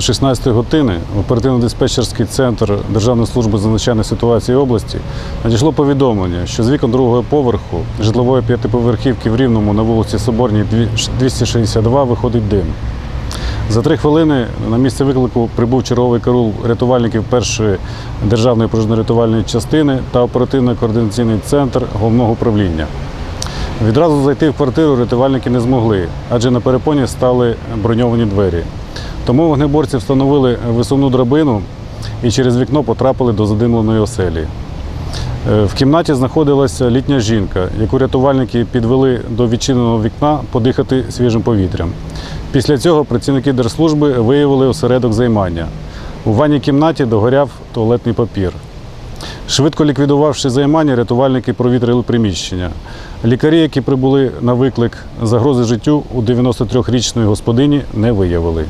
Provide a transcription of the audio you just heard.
16 години в оперативно-диспетчерський центр Державної служби з надзвичайних ситуацій області надійшло повідомлення, що з вікон другого поверху житлової п'ятиповерхівки в Рівному на вулиці Соборній 262 виходить дим. За три хвилини на місце виклику прибув черговий карул рятувальників першої державної пожежно-рятувальної частини та оперативно-координаційний центр головного управління. Відразу зайти в квартиру рятувальники не змогли, адже на перепоні стали броньовані двері. Тому вогнеборці встановили висувну драбину і через вікно потрапили до задимленої оселі. Е, В кімнаті знаходилася літня жінка, яку рятувальники підвели до відчиненого вікна подихати свіжим повітрям. Після цього працівники держслужби виявили осередок займання. У ванній кімнаті догоряв туалетний папір. Швидко ліквідувавши займання, рятувальники провітрили приміщення. Лікарі, які прибули на виклик загрози життю у 93-річної господині, не виявили.